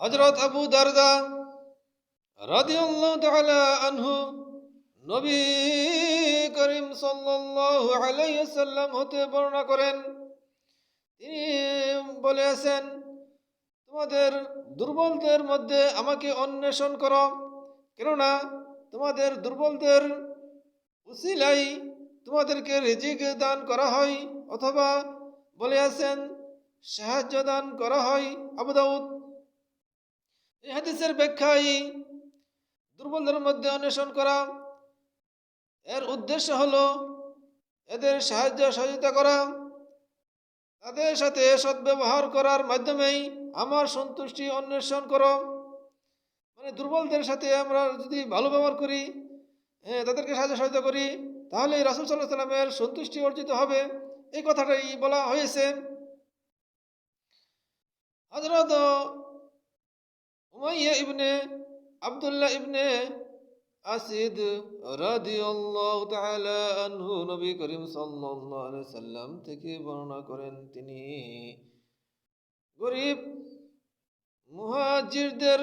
হজরত আবু দারদা রাদিয়াল্লাহু তাআলা আনহু নবী করিম সাল্লাল্লাহু সাল্লাম হতে বর্ণনা করেন। তিনি বলেছেন তোমাদের দুর্বলদের মধ্যে আমাকে অন্বেষণ করো, কেননা তোমাদের দুর্বলদের উসিলাই তোমাদেরকে রিজিক দান করা হয়, অথবা বলে আছেন সাহায্য দান করা হয় আবু দাউদ। এই হাদিসের ব্যাখ্যায় দুর্বলদের মধ্যে অন্বেষণ করা, এর উদ্দেশ্য হল এদের সাহায্য সহযোগিতা করা, তাদের সাথে সদ্ব্যবহার করার মাধ্যমেই আমার সন্তুষ্টি অন্বেষণ করো। মানে দুর্বলদের সাথে আমরা যদি ভালো ব্যবহার করি তাদেরকে সাহায্য সহযোগিতা করি, তাহলে রাসুল সাল্লাহ সাল্লামের সন্তুষ্টি অর্জিত হবে। এই কথাটাই বলা হয়েছে। হজরত উমাইয়া ইবনে আব্দুল্লাহ ইবনে আসিদ রাদিয়াল্লাহু তাআলা আনহু নবী করিম সাল্লাল্লাহু আলাইহি সাল্লাম থেকে বর্ণনা করেন তিনি, গরিব মুহাজিরদের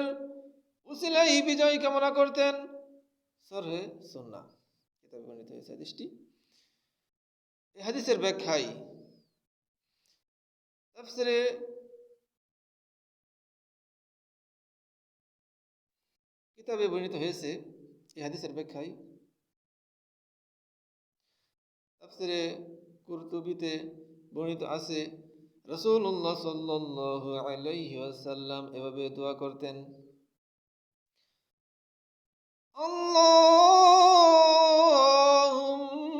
উসিলাই বিজয় কামনা করতেন। সরহে সুন্নাহ, কিতাবে বর্ণিত হয়েছে হাদিসটি। হাদিসের ব্যাখ্যায় তাফসিরে কিতাবে বর্ণিত হয়েছে এই হাদিসের ব্যাখ্যায় তাফসিরে কুরতুবিতে বর্ণিত আছে রসুল্লাহ সাল্লাল্লাহু আলাইহি ওয়াসাল্লাম এভাবে দোয়া করতেন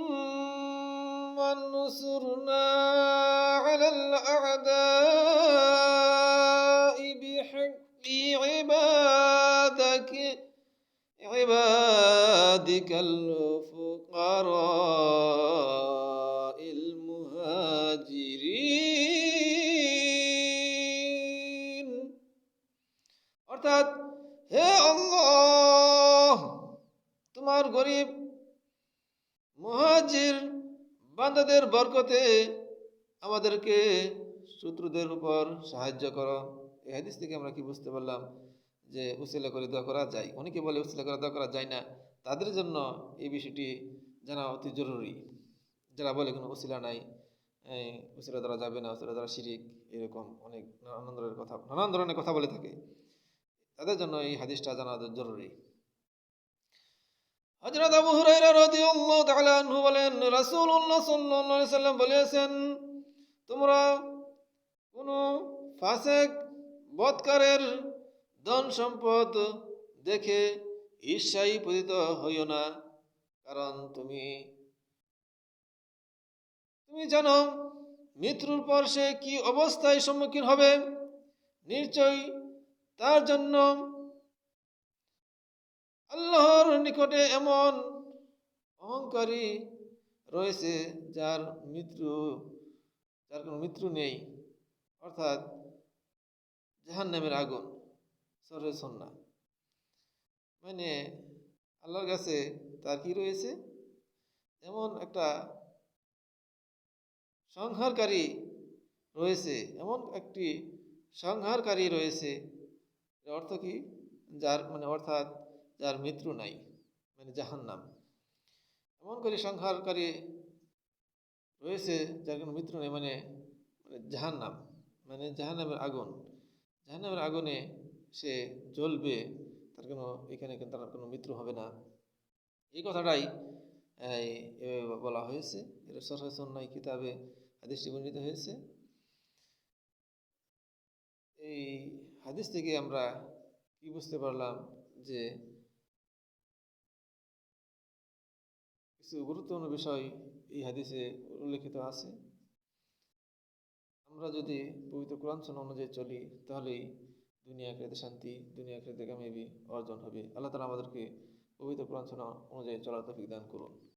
اللهم انصرنا على الأعداء بحق عبادك عبادك الفقراء المهاجرين অর্থাৎ হে আল্লাহ তোমার গরিব মহাজির বান্দাদের বরকতে আমাদেরকে শত্রুদের উপর সাহায্য করো এই হাদিস থেকে আমরা কি বুঝতে পারলাম যে উসিলা করে দোয়া করা যায়। অনেকে বলে উসিলা করে দোয়া করা যায় না। তাদের জন্য এই বিষয়টি জানা অতি জরুরি। যারা বলে কোনো উসিলা নাই উসিলা দ্বারা যাবে না, উসিলা দ্বারা শিরিক, এরকম অনেক নানান ধরনের কথা, নানান ধরনের কথা বলে থাকে। তাদের জন্য এই হাদিসটা জানা জরুরি। হযরত আবু হুরায়রা রাদিয়াল্লাহু তাআলা আনহু বলেন, রাসূলুল্লাহ সাল্লাল্লাহু আলাইহি সাল্লাম বলেছেন, তোমরা কোন ফাসিক, বদকারের ধন সম্পদ দেখে ঈর্ষাই পতিত হইও না, কারণ তুমি। তুমি জানো, মৃত্যুর পর সে কি অবস্থায় সম্মুখীন হবে? নিশ্চয়ই তার জন্য আল্লাহর নিকটে এমন অহংকারী রয়েছে যার মৃত্যু, যার কোনো মৃত্যু নেই, অর্থাৎ জাহান নামের আগুন। সরে সন্না। মানে আল্লাহর কাছে তার কি রয়েছে? এমন একটা সংহারকারী রয়েছে, এমন একটি সংহারকারী রয়েছে অর্থ কি? যার মানে অর্থাৎ যার মৃত্যু নাই মানে জাহান্নাম। এমন করে সংহারকারী রয়েছে যার কোনো মৃত্যু নেই মানে মানে জাহান্নাম মানে জাহান্নামের আগুন। জাহান্নামের আগুনে সে জ্বলবে, তার কোনো, এখানে তার কোনো মৃত্যু হবে না। এই কথাটাই এভাবে বলা হয়েছে। এটা সরহাসন্নাই কিতাবে হাদিসটি বর্ণিত হয়েছে। এই হাদিস থেকে আমরা কি বুঝতে পারলাম যে কিছু গুরুত্বপূর্ণ বিষয় এই হাদিসে উল্লেখিত আছে? আমরা যদি পবিত্র কোরআন অনুযায়ী চলি, তাহলেই দুনিয়া খেতে শান্তি, দুনিয়া খেতে কামিয়াবি, অর্জন হবে। আল্লাহ তালা আমাদেরকে পবিত্র প্রাঞ্চনা অনুযায়ী চলার তফিক দান করুন।